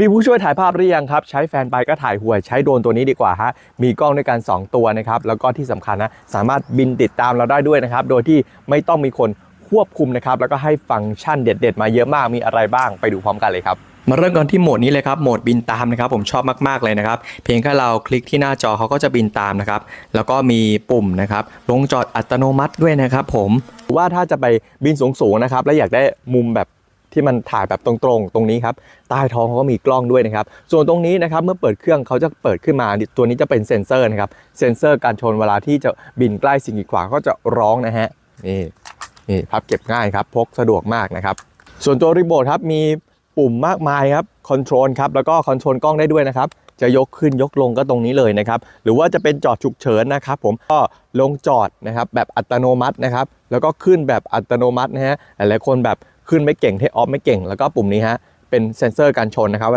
มีผู้ช่วยถ่ายภาพหรือยังครับ ใช้แฟนไปก็ถ่ายห่วย ใช้โดรนตัวนี้ดีกว่าฮะ มีกล้องด้วยกัน 2 ตัวนะครับ แล้วก็ที่สำคัญนะ สามารถบินติดตามเราได้ด้วยนะครับ โดยที่ไม่ต้องมีคนควบคุมนะครับ แล้วก็ให้ฟังก์ชันเด็ด ๆ มาเยอะมาก มีอะไรบ้าง ไปดูพร้อมกันเลยครับมาเริ่มกันที่โหมดนี้เลยครับโหมดบินตามนะครับผมชอบมากๆเลยนะครับเพียงแค่เราคลิกที่หน้าจอเขาก็จะบินตามนะครับแล้วก็มีปุ่มนะครับลงจอดอัตโนมัติด้วยนะครับผมว่าถ้าจะไปบินสูงๆนะครับแล้วอยากได้มุมแบบ ที่มันถ่ายแบบตรงๆ ตรงนี้ครับใต้ท้องเขาก็มีกล้องด้วยนะครับ ส่วนตรงนี้นะครับเมื่อเปิดเครื่องเขาจะเปิดขึ้นมาตัวนี้จะเป็นเซ็นเซอร์นะครับเซ็นเซอร์การชนเวลาที่จะบินใกล้สิ่งกีดขวางก็จะร้องนะฮะนี่นี่พับเก็บง่ายครับพกสะดวกมากนะครับ ส่วนตัวรีโมทครับมีปุ่มมากมายครับคอนโทรลครับแล้วก็คอนโทรลกล้องได้ด้วยนะครับจะยกขึ้นยกลงก็ตรงนี้เลยนะครับ หรือว่าจะเป็นจอดฉุกเฉินนะครับ ผมก็ลงจอดนะครับแบบอัตโนมัตินะครับ แล้วก็ขึ้นแบบอัตโนมัตินะฮะหลายคนแบบ ขึ้นไม่เก่งเทคออฟไม่เก่ง แล้วก็ปุ่มนี้ฮะเป็นเซ็นเซอร์การชนนะครับเวลา